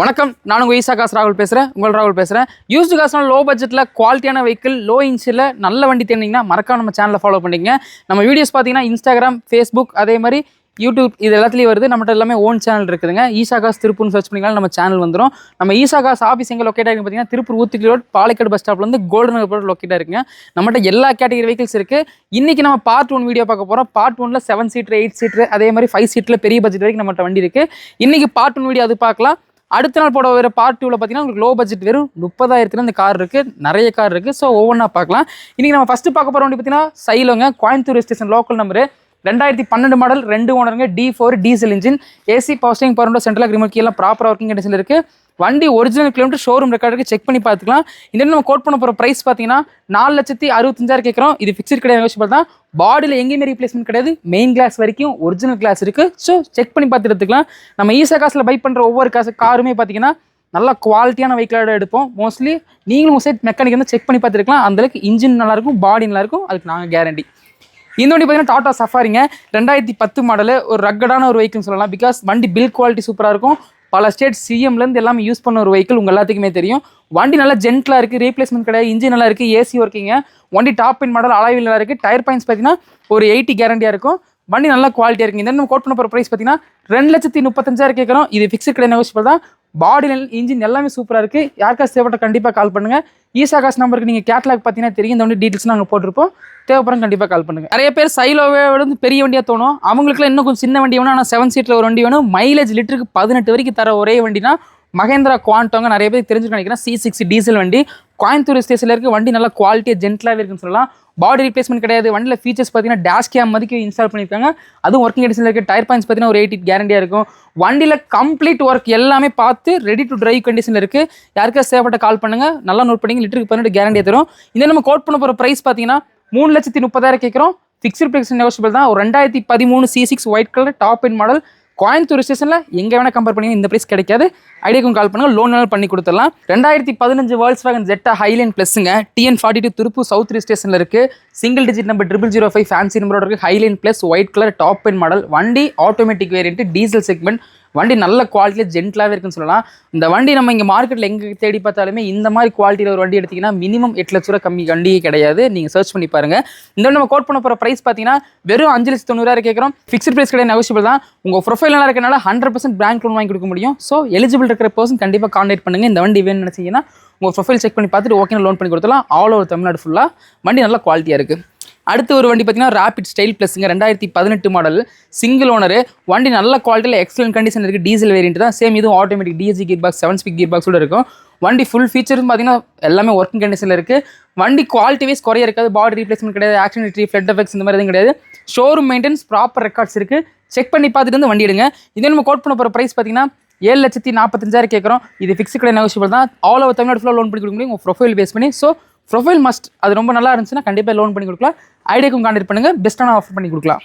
வணக்கம். நான் உங்கள் ஈசா காசு ராகுல் பேசுகிறேன் உங்கள் ராகுல் பேசுகிறேன் யூஸ்டு காசுனா லோ பட்ஜெட்டில் குவாலிட்டியான வெஹிக்கிள் லோ இன்ச்சில் நல்ல வண்டி தேர்ந்தீங்கன்னா மறக்காம நம்ம சேனலை ஃபாலோ பண்ணிங்க நம்ம வீடியோஸ் பார்த்தீங்கன்னா இன்ஸ்டாகிராம் ஃபேஸ்புக் அதே மாதிரி யூடியூப் இது எல்லாத்துலேயும் வருது. நம்மகிட்ட எல்லாமே ஓன் சேனல் இருக்குதுங்க. ஈசா காஸ் திருப்பூர்னு சர்ச் பண்ணிங்கன்னா நம்ம சேனல் வந்துடும் நம்ம ஈசா காஸ் ஆஃபீஸ் எங்கே லொக்கேட் ஆகிருக்கு பார்த்தீங்கன்னா திருப்பூர் ஊத்துக்கிளி ரோட் பாலக்காடு பஸ் ஸ்டாப்லேருந்து கோல்டன் நகர் ரோட் லொக்கேட் இருக்குங்க. நம்மகிட்ட எல்லா கேட்டகரி வெஹிக்கிள்ஸ் இருக்குது இன்றைக்கி நம்ம பார்ட் ஒன் வீடியோ பார்க்க போகிறோம் பார்ட் ஒனில் செவன் சீட்டர் எயிட் சீட்டர் அதே மாதிரி ஃபைவ் சீட்டில் பெரிய பட்ஜெட் வரைக்கும் நம்மகிட்ட வண்டி இருக்குது இன்றைக்கி பார்ட் ஒன் வீடியோ அது பார்க்கலாம். அடுத்த நாள் போட வர பார்ட் டூவில் பார்த்தீங்கன்னா உங்களுக்கு லோ பட்ஜெட் வெறும் முப்பதாயிரத்துல இந்த கார் இருக்குது நிறைய கார் இருக்குது ஸோ ஒவ்வொன்றா பார்க்கலாம். இன்றைக்கி நம்ம ஃபஸ்ட்டு பார்க்க போகிற வண்டி பார்த்தீங்கன்னா சைலோங்க. கோயம்புத்தூர் ஸ்டேஷன் லோக்கல் நம்பரு ரெண்டாயிரத்தி பன்னெண்டு மாடல் ரெண்டு ஓனருங்க D four diesel engine AC power steering power central agreement கீழே ப்ராப்பர் ஒர்க்கிங் கண்டிஷன் இருக்குது வண்டி ஒரிஜினல் கிலோமீட்டர் ஷோரூம் ரெக்கார்டுக்கு செக் பண்ணி பார்த்துக்கலாம். இந்த நம்ம கோட் பண்ண போகிற ப்ரைஸ் பார்த்தீங்கன்னா நாலு லட்சத்தி அறுபத்தஞ்சாயிரம் கேட்குறோம். இது ஃபிக்ஸ்ட் கிடையாது யோசிச்சு தான். பாடியில் எங்கேயுமே ரீப்ளேஸ்மெண்ட் கிடையாது. மெயின் கிளாஸ் வரைக்கும் ஒரிஜினல் கிளாஸ் இருக்குது ஸோ செக் பண்ணி பார்த்து எடுத்துக்கலாம். நம்ம ஈஸா காசில் பை பண்ணுற ஒவ்வொரு காசு காருமே பார்த்தீங்கன்னா நல்லா குவாலிட்டியான வெஹிக்கிளோட எடுப்போம். மோஸ்ட்லி நீங்களும் உங்கள் சைட் மெக்கானிக் வந்து செக் பண்ணி பார்த்துருக்கலாம். அந்தளவுக்கு இன்ஜின் நல்லாயிருக்கும் பாடி நல்லாயிருக்கும் அதுக்கு நாங்கள் கேரண்டி இந்த வண்டி பார்த்தீங்கன்னா டாடா சஃபாரிங்க ரெண்டாயிரத்தி பத்து மாடலு ஒரு ரக்கடான ஒரு வெஹிக்கிள்னு சொல்லலாம். பிகாஸ் வண்டி பில் குவாலிட்டி சூப்பராக இருக்கும். பல ஸ்டேட் சிஎம்லேருந்து எல்லாமே யூஸ் பண்ண ஒரு வெஹிக்கிள் உங்கள் எல்லாத்துக்குமே தெரியும். வண்டி நல்லா ஜென்ட்லாக இருக்குது ரீப்ளேஸ்மெண்ட் கிடையாது. இன்ஜின் நல்லா இருக்குது ஏசி ஒர்க்கிங்க வண்டி டாப் இன் மாடல் அலாவில் நல்லா இருக்குது டயர் பாயிண்ட்ஸ் பார்த்தீங்கன்னா ஒரு எயிட்டி கேரண்டியாக இருக்கும். வண்டி நல்லா குவாலிட்டியாக இருக்குது இந்த நம்ம கோட் பண்ண போகிற ப்ரைஸ் பார்த்தீங்கன்னா ரெண்டு லட்சத்தி முப்பத்தஞ்சாயிரம் கேட்குறோம் இது ஃபிக்ஸ்டு கிடையாது நெகோஷியபிள் தான். பாடி இன்ஜின் எல்லாமே சூப்பராக இருக்குது யாருக்காச்சும் தேவைப்பட்ட கண்டிப்பாக கால் பண்ணுங்கள் ஈசா காசு நம்பருக்கு நீங்கள் கேட்லாக் பார்த்தீங்கன்னா தெரியும். இந்த வண்டி டீட்டெயில்ஸ் நாங்கள் போட்டிருப்போம். தேவைப்படும் கண்டிப்பாக கால் பண்ணுங்கள் நிறைய பேர் சைலோவே வந்து பெரிய வண்டியாக தோணும். அவங்களுக்குலாம் இன்னும் கொஞ்சம் சின்ன வண்டி வேணும். ஆனால் செவன் சீட்டில் ஒரு வண்டி வேணும். மைலேஜ் லிட்டருக்கு பதினெட்டு வரைக்கும் தர ஒரே வண்டினா மகேந்திரா குவான்டோங்க நிறைய பேர் தெரிஞ்சுக்க நினைக்கிறேன். சி சிக்ஸ் டீசல் வண்டி. கோயம்புத்தூர் ஸ்டேஷனில் இருக்குது வண்டி நல்லா குவாலிட்டியாக ஜென்டலாகவே இருக்குன்னு சொல்லலாம். பாடி ரீப்ளேஸ்மெண்ட் கிடையாது. வண்டியில் ஃபீச்சர்ஸ் பார்த்தீங்கன்னா டேஷ் கேம் மதிக்கு இன்ஸ்டால் பண்ணியிருக்காங்க. அதுவும் ஒர்க்கிங் கண்டிஷனில் இருக்குது டயர் பாயிண்ட்ஸ் பார்த்தீங்கன்னா ஒரு எயிட்டி கேரண்டியாக இருக்கும். வண்டியில் கம்ப்ளீட் ஒர்க் எல்லாமே பார்த்து ரெடி டு டிரைவ் கண்டிஷனில் இருக்குது யாருக்கா சேவப்பட்ட கால் பண்ணுங்கள் நல்லா நோட் பண்ணிங்க. லிட்டருக்கு பதினெட்டு கேரண்டியாக தரும். இந்த நம்ம கோட் பண்ண போகிற ப்ரைஸ் பார்த்தீங்கன்னா மூணு லட்சத்தி முப்பதாயிரம் கேட்குறோம். ஃபிக்ஸ்ட் ப்ரைஸ் நெகோஷியபிள் தான். ஒரு ரெண்டாயிரத்தி பதிமூணு C six white colour top end model Coimbatore ஸ்டேஷனில் எங்கே வேணால் கம்பேர் பண்ணி இந்த ப்ரைஸ் கிடைக்காது. ஐடியாக்கும் கால் பண்ணுங்கள் லோன் வேணாலும் பண்ணி கொடுத்துடலாம். ரெண்டாயிரத்தி பதினஞ்சு Volkswagen Jetta Highline ப்ளஸ்ஸுங்க TN forty two Tiruppur south ஸ்டேஷனில் இருக்குது single digit number triple zero five fancy நம்பரோட இருக்குது Highline plus white colour top pen model வண்டி ஆட்டோமேட்டிக் வேரியன்ட் டீசல் செக்மெண்ட் வண்டி நல்ல குவாலிட்டியில் ஜென்டலாகவே இருக்குன்னு சொல்லலாம். இந்த வண்டி நம்ம இங்கே மார்க்கெட்டில் எங்கே தேடி பார்த்தாலுமே இந்த மாதிரி குவாலிட்டியில் ஒரு வண்டி எடுத்திங்கன்னா மினிமம் எட்டு லட்ச ரூபா கம்மி வண்டியே கிடையாது. நீங்கள் சர்ச் பண்ணி பாருங்கள் இந்த வண்டி நம்ம கோட் பண்ண போகிற ப்ரைஸ் பார்த்தீங்கன்னா வெறும் அஞ்சு லட்சத்து தொண்ணூறாயிரம் கேட்குறோம். ஃபிக்ஸ்ட் ப்ரைஸ் கிடையாது நெகோஷியபிள் தான். உங்கள் ப்ரொஃபைல் நல்லா இருக்கனால ஹண்ட்ரட் பர்சன்ட் பேங்க் லோன் வாங்கி கொடுக்க முடியும். ஸோ எலிஜிபிள் இருக்கிற பர்சன் கண்டிப்பாக கான்டாக்ட் பண்ணுங்கள் இந்த வண்டி வேணும்னு நினச்சிங்கன்னா உங்கள் ப்ரொஃபைல் செக் பண்ணி பார்த்துட்டு ஓகே லோன் பண்ணி கொடுத்துலாம் ஆல் ஓவர் தமிழ்நாடு ஃபுல்லாக வண்டி நல்லா குவாலிட்டியாக இருக்குது அடுத்து ஒரு வண்டி பார்த்தீங்கன்னா ராபிட் ஸ்டைல் ப்ளஸ்ங்க ரெண்டாயிரத்தி பதினெட்டு மாடல் சிங்கிள் ஓனர் வண்டி நல்ல குவாலிட்டியில் எக்ஸலன்ட் கண்டிஷன் இருக்குது டீசல் வேரியன்ட் தான். சேம் இதுவும் automatic DSG gear box seven speed gear பாக்ஸோட இருக்கும். வண்டி ஃபுல் ஃபீச்சர்ஸ் பார்த்தீங்கன்னா எல்லாமே ஒர்க்கிங் கண்டிஷனில் இருக்குது வண்டி குவாலிட்டி வைஸ் குறைய இருக்காது. பாடி ரீப்ளேஸ்மெண்ட் கிடையாது. ஆக்சிடென்ட் ட்ரீ ஃப்ளட் எஃபெக்ட்ஸ் இந்த மாதிரி எதுவும் கிடையாது. ஷோரூம் மெயின்டெனன்ஸ் ப்ராப்பர் ரெக்கார்ட்ஸ் இருக்குது செக் பண்ணி பார்த்துட்டு வந்து வண்டி எடுங்க. இதே நம்ம கோட் பண்ண போகிற ப்ரைஸ் பார்த்தீங்கன்னா ஏழு லட்சத்தி நாற்பத்தஞ்சாயிரம் கேட்குறோம். இது ஃபிக்ஸ் கிடையாது நெகோஷியபிள் தான். ஆல் ஓவர் தமிழ்நாடு ஃபுல்லாக லோன் பண்ணி கொடுக்க முடியும். உங்கள் ப்ரொஃபைல் பேஸ் பண்ணி. ஸோ ப்ரொஃபைல் மஸ்ட் அது ரொம்ப நல்லா இருந்துச்சுன்னா கண்டிப்பாக லோன் பண்ணி கொடுக்கலாம். ஐடியாக்கும் கான்டெக்ட் பண்ணுங்கள் பெஸ்ட்டான ஆஃபர் பண்ணி கொடுக்கலாம்.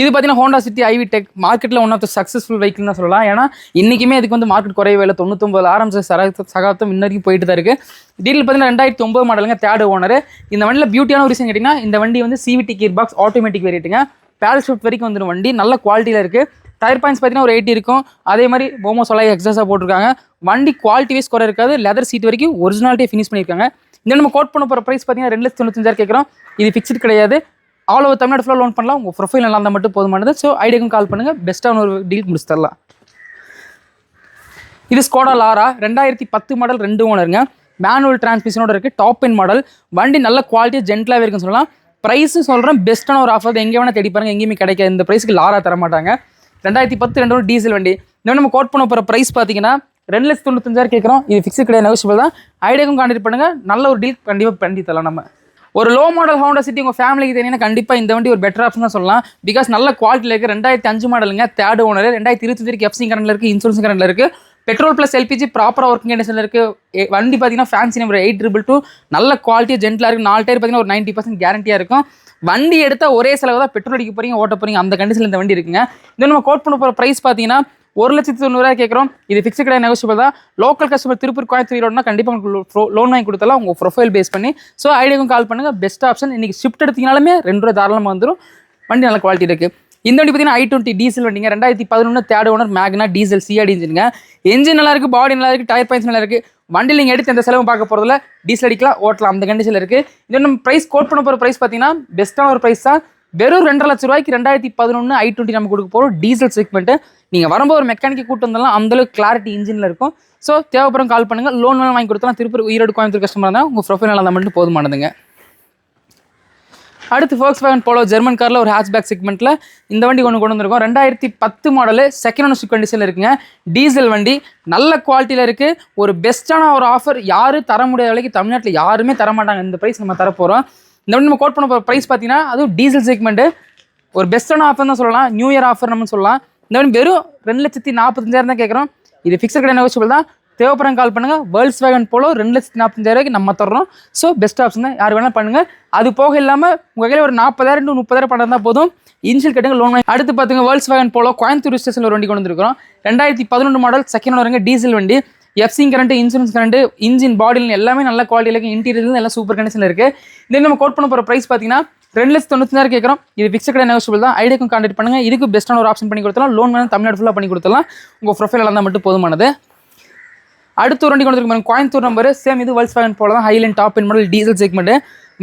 இது பார்த்தீங்கன்னா ஹோண்டா சிட்டி ஐவி டெக் மார்க்கெட்டில் one of the successful vehicle தான் சொல்லலாம். ஏன்னா இன்றைக்குமே இதுக்கு வந்து மார்க்கெட் குறையவே இல்லை. தொண்ணூத்தொம்பது ஆரம்பிச்ச சக சகாப்தம் இன்ன வரைக்கும் போயிட்டு தான் இருக்குது டீட்டெயில் பார்த்தீங்கன்னா ரெண்டாயிரத்தி ஒம்பது மாடலுங்க தேர்ட் ஓனர் இந்த வண்டியில் பியூட்டியான ஒரு விஷயம் கேட்டிங்கன்னா இந்த வண்டி வந்து சிவிடி கீர் பாக்ஸ் ஆட்டோமேட்டிக் வேரியட்டுங்க பேல் வரைக்கும் வந்துடும் வண்டி. நல்ல குவாலிட்டியில் இருக்குது டயர் பாயிண்ட்ஸ் பார்த்தீங்கன்னா ஒரு எயிட்டி இருக்கும். அதே மாதிரி போமோ சொல்லாய் எக்ஸாஸாக போட்டிருக்காங்க. வண்டி குவாலிட்டி வைஸ் குறை இருக்காது. லெதர் சீட் வரைக்கும் ஒரிஜினாலிட்டியை ஃபினிஷ் பண்ணியிருக்காங்க. இந்த நம்ம கோட் பண்ண போகிற ப்ரைஸ் பார்த்தீங்கன்னா ரெண்டு லட்சத்தி தொண்ணூத்தஞ்சாயிரம் கேட்குறோம் இது ஃபிக்ஸ்டு கிடையாது. ஆல் ஓவர் தமிழ்நாடு ஃபுல்லாக லோன் பண்ணலாம். உங்கள் ப்ரொஃபைல் நல்லா இருந்தால் மட்டும் போதுமானது. ஸோ ஐடியாக்கும் கால் பண்ணுங்கள் பெஸ்ட்டான ஒரு டீல் முடிச்சு தரலாம். இது ஸ்கோடா லாரா ரெண்டாயிரத்தி பத்து மாடல் ரெண்டு ஓனருங்க மேனுவல் டிரான்ஸ்மிஷனோட இருக்குது டாப் இன் மாடல் வண்டி நல்ல குவாலிட்டியாக ஜென்டலாகவே இருக்குன்னு சொல்லலாம். ப்ரைஸும் சொல்கிறேன் பெஸ்ட்டான ஒரு ஆஃபர் எங்கே வேணால் தேடி பாருங்கள் எங்கேயுமே கிடைக்காது. இந்த ப்ரைஸுக்கு லாரா தர மாட்டாங்க. ரெண்டாயிரத்தி பத்து ரெண்டு டீசல் வண்டி. இன்னும் நம்ம கோட் பண்ண போகிற ப்ரைஸ் பார்த்தீங்கன்னா ரெண்டு லட்சத்து தொண்ணூத்தஞ்சாயிரம் கேட்குறோம். இது ஃபிக்ஸ் கிடையாது நெகோஷியபிள் தான். ஐடியாக்கும் கான்டெக்ட் பண்ணுங்கள் நல்ல ஒரு டீல் கண்டிப்பாக பண்ணி தரலாம் நம்ம. ஒரு லோ மாடல் ஹோண்டா சிட்டி உங்கள் ஃபேமிலிக்கு தெரியும்னா கண்டிப்பாக இந்த வண்டி ஒரு பெட்டர் ஆப்ஷன் தான் சொல்லலாம். பிகாஸ் நல்ல குவாலிட்டியில் இருக்குது ரெண்டாயிரத்தி அஞ்சு மாடலுங்க தேர்ட் ஓனர் ரெண்டாயிரத்தி இருபத்தி வரைக்கும் எஃப்சி கரண்டில் இருக்குது இன்சூரன்ஸ் கரண்டில் இருக்குது பெட்ரோல் ப்ளஸ் எல்பிஜி ப்ராப்பராக ஒர்க்கிங் கண்டிஷனில் இருக்குது வண்டி பார்த்தீங்கன்னா fancy number eight triple two நல்ல குவாலிட்டியாக ஜென்டலாக இருக்குது நாலு டயர் பார்த்தீங்கன்னா ஒரு நைன்ட்டி பர்சன்ட் கேரண்டியாக இருக்கும். வண்டி எடுத்தால் ஒரே செலவு தான் பெட்ரோல் அடிக்க போகிறீங்க ஓட்ட போகிறீங்க அந்த கண்டிஷனில் இந்த வண்டி இருக்குங்க. இது நம்ம கோட் பண்ண போகிற ப்ரைஸ் பார்த்தீங்கன்னா ஒரு லட்சத்தி தொண்ணூறுரூவா கேட்குறோம் இது ஃபிக்ஸ் கிடையாது நெகோஷியபிள் தான். லோக்கல் கஸ்டமர் திருப்பூர் கோயம்புத்தூர் ரோட்னா கண்டிப்பாக உங்களுக்கு லோன் வாங்கி கொடுத்தலாம் உங்கள் ப்ரொஃபைல் பேஸ் பண்ணி. ஸோ ஐடியாவுக்கும் கால் பண்ணுங்கள் பெஸ்ட் ஆப்ஷன் இன்றைக்கி ஷிஃப்ட் எடுத்தீங்கனாலுமே ரெண்டு ரூபா தாராளமாக வந்துடும் வண்டி நல்ல குவாலிட்டி இருக்குது இந்த வண்டி பார்த்தீங்கன்னா ஐ டுவெண்ட்டி டீசல் வண்டிங்க. ரெண்டாயிரத்தி பதினொன்று தேர்ட் ஓனர் மேக்னா டீசல் சிஆடி இன்ஜினுங்க என்ஜின் நல்லா இருக்குது பாடி நல்லா இருக்குது டயர் பாயிண்ட்ஸ் நல்லா இருக்குது வண்டியில் நீங்கள் எடுத்து எந்த செலவும் பார்க்க போகிறதில்ல டீசல் அடிக்கலாம். ஓட்டலாம். அந்த கண்டிஷனில் இருக்குது இன்னும் நம்ம ப்ரைஸ் கோட் பண்ண போகிற ப்ரைஸ் பார்த்தீங்கன்னா பெஸ்ட்டான ஒரு ப்ரைஸ் தான். வெறும் ரெண்டரை லட்ச ரூபாய்க்கு ரெண்டாயிரத்தி பதினொன்று ஐ டுவெண்ட்டி நம்ம கொடுக்க போகிறோம் டீசல் செக்மெண்ட்டு நீங்கள் வரும்போது ஒரு மெக்கானிக்கை கூட்டு வந்தாலும் அந்தளவுக்கு கிளாரிட்டி இன்ஜினில் இருக்கும். ஸோ தேவைப்படும் கால் பண்ணுங்கள் லோன் வேணும் வாங்கி கொடுத்தலாம் திருப்பூர் ஈரோடு கோயம்புத்தூர் கஸ்டமர் தான் உங்கள் ப்ரொஃபைல் நல்லா மட்டும் போதுமானதுங்க. அடுத்து ஃபோக்ஸ் வேகன் போலோ ஜெர்மன் காரில் ஒரு ஹேட்ச்பேக் செக்மெண்ட்டில் இந்த வண்டி ஒன்று கொண்டு வந்திருக்கோம். ரெண்டாயிரத்தி பத்து மாடலு செகண்ட் ஓனர்ஷிப் கண்டிஷனில் இருக்குங்க. டீசல் வண்டி நல்ல குவாலிட்டியில் இருக்குது ஒரு பெஸ்ட்டான ஒரு ஆஃபர் யாரும் தர முடியாத விலைக்கு தமிழ்நாட்டில் யாருமே தர மாட்டாங்க இந்த ப்ரைஸ் நம்ம தரப்போகிறோம் இந்த வண்டி நம்ம கோட் பண்ண போகிற ப்ரைஸ் பார்த்தீங்கன்னா அதுவும் டீசல் செக்மெண்ட்டு ஒரு பெஸ்ட்டான ஆஃபர் தான் சொல்லலாம். நியூ இயர் ஆஃபர் நம்ம சொல்லலாம். இந்த வண்டி வெறும் ரெண்டு லட்சத்தி நாற்பத்தஞ்சாயிரம் தான் கேட்குறோம் இது ஃபிக்ஸட் கடை நெகோஷியபிள் தான். தேவைப்படம் கால் பண்ணுங்கள் வேர்ல்ஸ் வேகன் போலோ ரெண்டு லட்சத்தி நாற்பத்தஞ்சாயிரம் நம்ம தர்றோம். ஸோ பெஸ்ட் ஆப்ஷன் தான். யார் வேணால் பண்ணுங்கள் அது போக இல்லாமல் உங்கள் கையில் ஒரு நாற்பதாயிரம் டு முப்பதாயிரம் பணம் தான் போதும். இன்ஷியல் கட்டுங்க லோன் வாங்கி அடுத்து பார்த்துங்க வேர்ல்ஸ் வேகன் போலோ கோயம்புத்தூர் ஸ்டேஷனில் ஒரு வண்டி கொண்டு வந்துருக்கிறோம். ரெண்டாயிரத்தி பதினொன்று மாடல் செகண்ட் வருங்க டீசல் வண்டி. எஃப்சிங் கரண்ட் இன்சூரன்ஸ் கரண்ட் இன்ஜின் பாடியில் எல்லாமே நல்ல குவாலிட்டியில் இருக்குது இன்டீரியர் எல்லாம் சூப்பர் கண்டிஷனில் இருக்குது இதே நம்ம கோட் பண்ண போகிற ப்ரைஸ் பார்த்தீங்கன்னா ரெண்டு லட்சத்தி தொண்ணூத்தாயிரம் கேட்குறோம் இது ஃபிக்ஸ் கடை தான். ஐடியாக்கும் கான்டாக்ட் பண்ணுங்கள் இதுக்கு பெஸ்ட்டான ஒரு ஆப்ஷன் பண்ணி கொடுத்தலாம் லோன் வேணும் தமிழ்நாடு ஃபுல்லாக பண்ணி கொடுத்தலாம் உங்கள் ப்ரொஃபைல் எல்லாம் மட்டும் போதுமானது. அடுத்த ஒரு வண்டி கொண்டு வந்து கோயம்புத்தூர் நம்பர் சேம் இது வேல்ஸ் வேகன் போல தான். Highline top end model diesel segment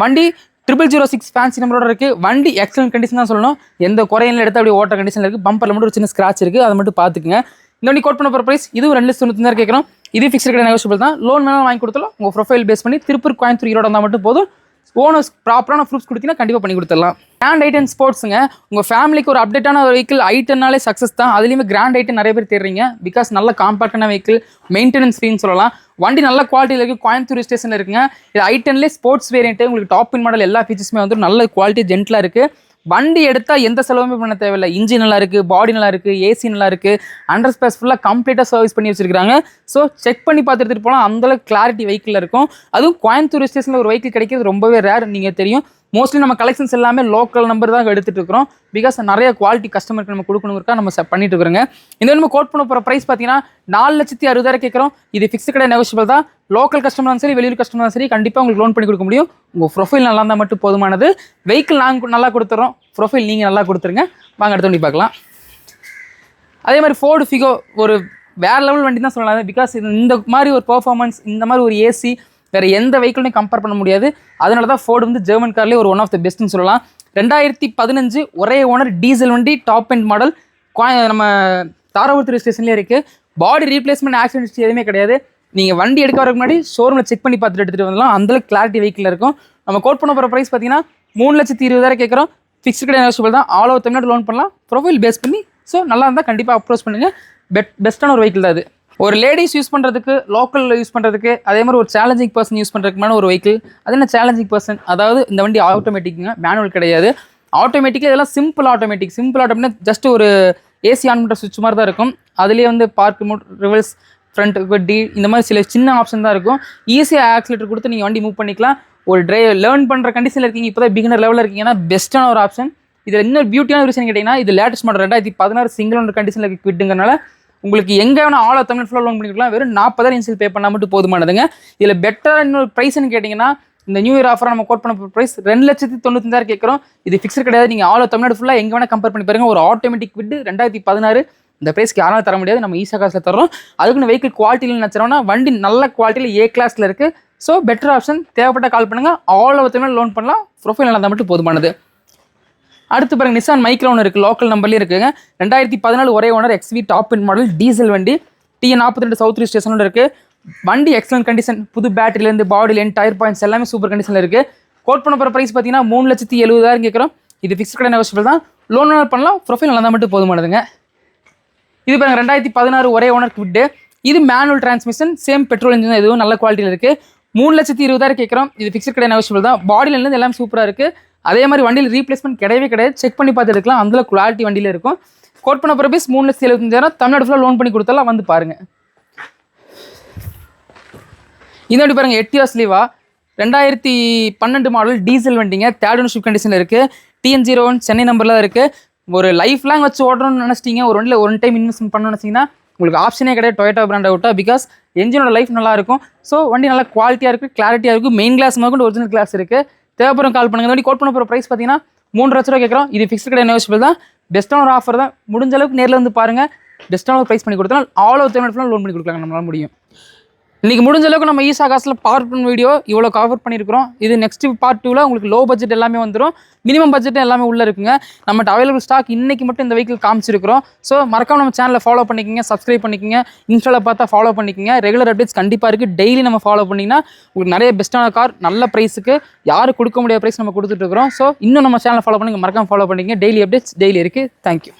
வண்டி ட்ரிபிள் ஜீரோ சிக்ஸ் ஃபேன்சி நம்பரோட இருக்குது வண்டி எக்ஸலன்ட் கண்டிஷன் தான் சொல்லணும். எந்த குறையில எடுத்து அப்படியே ஓட்டர் கண்டிஷனில் இருக்குது பம்பரில் மட்டும் ஒரு சின்ன ஸ்க்ராச் இருக்குது அதை மட்டும் பார்த்துக்குங்க. இந்த வண்டி கோட் பண்ண போகிற ப்ரைஸ் இதுவும் ரெண்டு லட்சத்து தொண்ணூத்தாயிரம் கேட்குறோம் இது ஃபிக்ஸ் கடை நெகோஷியபிள் தான். லோன் வேணாலும் வாங்கி கொடுத்தலாம் உங்கள் ப்ரொஃபைல் பேஸ் பண்ணி திருப்பூர் கோயம்புத்தூர் ஈரோடு இருந்தால் மட்டும் போதும். ஓனர்ஸ் ப்ராப்பரான ப்ரூஃப்ஸ் கொடுத்தீங்கன்னா கண்டிப்பாக பண்ணி கொடுத்துடலாம். கிராண்ட் ஐட்டன் ஸ்போர்ட்ஸுங்க உங்கள் ஃபேமிலிக்கு ஒரு அப்டேட்டான ஒரு வெஹிக்கிள் ஐட்டனாலே சக்ஸஸ் தான். அதுலேயுமே கிராண்ட் ஐட்டன் நிறைய பேர் தேடுறீங்க. பிகாஸ் நல்ல காம்பாக்டான வெஹிக்கிள் மெயின்டெனன்ஸ் ஃப்ரீன்னு சொல்லலாம். வண்டி நல்ல குவாலிட்டியில் இருக்குது கோயம்புத்தூர் ஸ்டேஷனில் இருக்குங்க. இது ஐட்டன்லேயே ஸ்போர்ட்ஸ் வேரியன்ட்டு உங்களுக்கு டாப் இன் மாடல் எல்லா ஃபீச்சர்ஸுமே வந்து நல்ல குவாலிட்டி ஜென்ட்லாக இருக்குது வண்டி எடுத்தால் எந்த செலவுமே பண்ண தேவையில்லை. இன்ஜின் நல்லா இருக்குது பாடி நல்லா இருக்குது ஏசி நல்லா இருக்குது அண்டர் ஸ்பேஸ் ஃபுல்லாக கம்ப்ளீட்டாக சர்வீஸ் பண்ணி வச்சிருக்காங்க ஸோ செக் பண்ணி பார்த்து எடுத்துகிட்டு போனால் அந்தளவுக்கு கிளாரிட்டி வெஹிக்கிளில் இருக்கும். அதுவும் கோயம்புத்தூர் ஸ்டேஷனில் ஒரு வெஹிக்கிள் கிடைக்கிறது ரொம்பவே ரேர் நீங்கள் தெரியும். மோஸ்ட்லி நம்ம கலெக்ஷன்ஸ் எல்லாமே லோக்கல் நம்பர் தான் எடுத்துட்டு இருக்கிறோம். பிகாஸ் நிறைய குவாலிட்டி கஸ்டமருக்கு நம்ம கொடுக்கணுங்கிறக்கா நம்ம பண்ணிட்டு இருக்கிறோங்க. இந்த நம்ம கோட் பண்ண போகிற ப்ரைஸ் பார்த்தீங்கன்னா நாலு லட்சத்தி அறுபதாயிரம் கேட்குறோம் இது ஃபிக்ஸ் கடை நெகோஷியபிள் தான். லோக்கல் கஸ்டமரும் சரி வெளியூர் கஸ்டமர் சரி கண்டிப்பாக உங்களுக்கு லோன் பண்ணி கொடுக்க முடியும். உங்கள் ப்ரொஃபைல் நல்லா இருந்தால் மட்டும் போதுமானது. வெஹிக்கிள் நாங்கள் நல்லா கொடுத்துறோம். ப்ரொஃபைல் நீங்கள் நல்லா கொடுத்துருங்க. வாங்க அடுத்த வண்டி பார்க்கலாம். அதே மாதிரி ஃபோர்டு ஃபிகோ ஒரு வேற லெவல் வண்டி தான் சொல்லலாம். பிகாஸ் இது இந்த மாதிரி ஒரு பெர்ஃபார்மன்ஸ் இந்த மாதிரி ஒரு ஏசி வேற எந்த வெஹிக்கிளையும் கம்பேர் பண்ண முடியாது. அதனால தான் ஃபோர்டு வந்து ஜெர்மன் கார்லேயே ஒரு ஒன் ஆஃப் த பெஸ்ட்னு சொல்லலாம். ரெண்டாயிரத்தி பதினஞ்சு ஒரே ஓனர் டீசல் வண்டி டாப் அண்ட் மாடல் நம்ம தாராபுரத்து ஸ்டேஷன்லேயே இருக்குது பாடி ரீப்ளேஸ்மெண்ட் ஆக்சிடென்ட் எதுவுமே கிடையாது. நீங்கள் வண்டி எடுக்க வரக்கு முன்னாடி ஷோரூமில் செக் பண்ணி பார்த்துட்டு எடுத்துகிட்டு வரலாம் அந்தளவுக்கு கிளாரிட்டி வெஹிக்கிள் இருக்கும். நம்ம கோட் பண்ண போகிற ப்ரைஸ் பார்த்தீங்கன்னா மூணு லட்சத்தி இருபதாயிரம் கேட்குறோம் ஃபிக்ஸ்டு கடை தான். ஆல் ஓவர் தமிழ்நாடு லோன் பண்ணலாம். ப்ரொஃபைல் பேஸ் பண்ணி ஸோ நல்லா இருந்தால் கண்டிப்பாக அப்ரோச் பண்ணுங்கள் பெட் பெஸ்ட்டான ஒரு வெஹிக்கிள் தான் அது. ஒரு லேடிஸ் யூஸ் பண்ணுறதுக்கு லோக்கலில் யூஸ் பண்ணுறதுக்கு அதே மாதிரி ஒரு சேலஞ்சிங் பர்சன் யூஸ் பண்ணுறதுக்குமான ஒரு வெஹிக்கிள் அது என்ன சேலஞ்சிங் பர்சன் அதாவது இந்த வண்டி ஆட்டோமேட்டிக்குங்க மேனுவல் கிடையாது. ஆட்டோமேட்டிக்காக இதெல்லாம் simple automatic simple automatic just ஒரு ஏசி ஆன் பண்ணுற சுவிட்ச் மாதிரி தான் இருக்கும். அதுலேயே வந்து park mode reverse front D இந்த மாதிரி சில சின்ன ஆப்ஷன் தான் இருக்கும். ஈஸியாக ஆக்சிலேட்டர் கொடுத்து நீங்கள் வண்டி மூவ் பண்ணிக்கலாம். ஒரு ட்ரைவ் லேர்ன் பண்ணுற கண்டிஷனில் இருக்கீங்க இப்போ தான் பிகினர் லெவலில் இருக்கீங்கன்னா பெஸ்ட்டான ஒரு ஆப்ஷன் இதில் இன்னொரு பியூட்டியான விஷயம் கேட்டிங்கன்னா இது லேட்டஸ்ட் மாடல் ரெண்டாயிரத்தி பதினாறு சிங்கிள் ஒன்று கண்டிஷனில் விட்டுங்கனால உங்களுக்கு எங்கே வேணால் ஆல் தமிழ் ஃபுல்லாக லோன் பண்ணிக்கலாம் வெறும் நாற்பதாயிரம் இன்சில் பே பண்ணால் மட்டும் போதுமானதுங்க. இதில் பெட்டராக இன்னொரு ப்ரைஸ்னு கேட்டிங்கன்னா இந்த நியூ இயர் ஆஃபர் நம்ம கோட் பண்ண ப்ரைஸ் ரெண்டு லட்சத்தி தொண்ணூத்தஞ்சாயிரம் கேட்குறோம். இது ஃபிக்ஸட் கிடையாது. நீங்கள் ஆல் தமிழ்நாடு ஃபுல்லாக எங்கே வேணால் கம்பேர் பண்ணி பாருங்க. ஒரு ஆட்டோமேட்டிக் விட்டு ரெண்டாயிரத்தி பதினாறு. இந்த ப்ரைஸ்க்கு யாராலும் தர முடியாது. நம்ம ஈஸா காசில் தரோம் அதுக்குன்னு வெஹிக்கிள் குவாலிட்டியில் நினச்சிரோம்னா வண்டி நல்ல குவாலிட்டியில் ஏ கிளாஸில் இருக்குது ஸோ பெட்டர் ஆப்ஷன் தேவைப்பட்ட கால் பண்ணுங்கள் ஆல் ஓவர் தமிழ் லோன் பண்ணலாம். ப்ரொஃபைல் நல்லா மட்டும் போதுமானது. அடுத்து பாருங்க நிசான் மைக்ரோ ஒன்று இருக்குது லோக்கல் நம்பர்லேயே இருக்குங்க. ரெண்டாயிரத்தி பதினாலு ஒரே owner XV top end model diesel வண்டி. டிஎன் நாற்பத்தி ரெண்டு சவுத் ஸ்டேஷனோட இருக்குது வண்டி எக்ஸலன்ட் கண்டிஷன் புது பேட்டரியிலேருந்து பாடி டயர் பாயிண்ட்ஸ் எல்லாமே சூப்பர் கண்டிஷனில் இருக்குது கோட் பண்ண போகிற ப்ரைஸ் பார்த்தீங்கன்னா மூணு லட்சத்தி எழுபதாயிரம் கேட்குறோம் இது ஃபிக்ஸ் கடை நெகோஷியபிள் தான். லோன் பண்ணலாம் ப்ரொஃபைல் நல்லா மட்டும் போதுமானதுங்க. இது பாருங்க ரெண்டாயிரத்தி பதினாறு ஒரே ஓனர் விட்டு. இது manual transmission same petrol engine எதுவும் நல்ல குவாலிட்டியில் இருக்குது மூணு லட்சத்தி இருபதாயிரம் கேட்குறோம் இது ஃபிக்ஸ்ட் கடை நெகோஷியபிள் தான். பாடியிலேருந்து எல்லாமே சூப்பராக இருக்குது அதே மாதிரி வண்டியில் ரீப்ளேஸ்மெண்ட் கிடையவே கிடையாது. செக் பண்ணி பார்த்து எடுக்கலாம். அந்த குவாலிட்டி வண்டியில் இருக்கும். கோட் பண்ண போகிற பீஸ் மூணு லட்சத்தி எழுபத்தஞ்சாயிரம். தமிழ்நாடு ஃபுல்லாக லோன் பண்ணி கொடுத்தாலாம் வந்து பாருங்கள் இந்த வண்டி பாருங்கள் எட்டியாஸ் லீவா ரெண்டாயிரத்தி பன்னெண்டு மாடல் டீசல் வண்டிங்க. தேர்ட் ஓனர்ஷிப் கண்டிஷனில் இருக்குது டிஎன் ஜீரோ ஒன் சென்னை நம்பரில் தான் இருக்குது ஒரு லைஃப் லாங் வச்சு ஓடணும்னு நினச்சிட்டீங்க. ஒரு வண்டியில் ஒன் டைம் இன்வெஸ்ட்மெண்ட் பண்ணணும்னு நினச்சிங்கன்னா உங்களுக்கு ஆப்ஷனே கிடையாது. டொயேட்டா பிராண்ட் அவுட்டா பிகாஸ் என்ஜினோட லைஃப் நல்லா இருக்கும். ஸோ வண்டி நல்லா குவாலிட்டியாக இருக்குது கிளாரிட்டியாக இருக்கும் மெயின் கிளாஸ் முதல் ஒரிஜினல் கிளாஸ் இருக்குது தேவைப்படும் கால் பண்ணுங்க. இந்த கோட் பண்ண போகிற ப்ரைஸ் பார்த்தீங்கன்னா மூணு லட்ச ரூபா கேட்குறோம் இது ஃபிக்ஸ்ட் கடை நெகோஷியபிள் தான். பெஸ்ட்டான ஒரு ஆஃபர் தான். முடிஞ்ச அளவுக்கு நேரில் வந்து பாருங்கள் பெஸ்ட்டான ஒரு ப்ரைஸ் பண்ணி கொடுத்தா ஆல் ஓவர் ஃபுல்லாக லோன் பண்ணி கொடுக்கலாம் நம்மளால முடியும். இன்றைக்கி முடிஞ்ச அளவுக்கு நம்ம ஈசா காசில் பார்ட் ஒன் வீடியோ இவ்வளோ கவர் பண்ணியிருக்கிறோம். இது நெக்ஸ்ட் பார்ட் டூவில் உங்களுக்கு லோ பட்ஜெட் எல்லாமே வந்துடும் மினிமம் பட்ஜெட் எல்லாமே உள்ளே இருக்குங்க. நம்மகிட்ட அவைலபிள் ஸ்டாக் இன்றைக்கி மட்டும் இந்த வெஹிக்கிள் காமிச்சிருக்கிறோம். ஸோ மறக்காம நம்ம சேனலை ஃபாலோ பண்ணிக்கோங்க சப்ஸ்கிரைப் பண்ணிக்கோங்க. இன்ஸ்டாவில் பார்த்தா ஃபாலோ பண்ணிக்கங்க. ரெகுலர் அப்டேட்ஸ் கண்டிப்பாக இருக்குது டெய்லி நம்ம ஃபாலோ பண்ணிங்கன்னா உங்களுக்கு நிறைய பெஸ்ட்டான கார் நல்ல ப்ரைஸுக்கு யாரும் கொடுக்க முடியாத ப்ரைஸ் நம்ம கொடுத்துட்டு இருக்கிறோம். ஸோ இன்னும் நம்ம சேனலை ஃபாலோ பண்ணிங்க. மறக்காம ஃபாலோ பண்ணிக்கங்க. டெய்லி அப்டேட்ஸ் டெய்லி இருக்குது தேங்க்யூ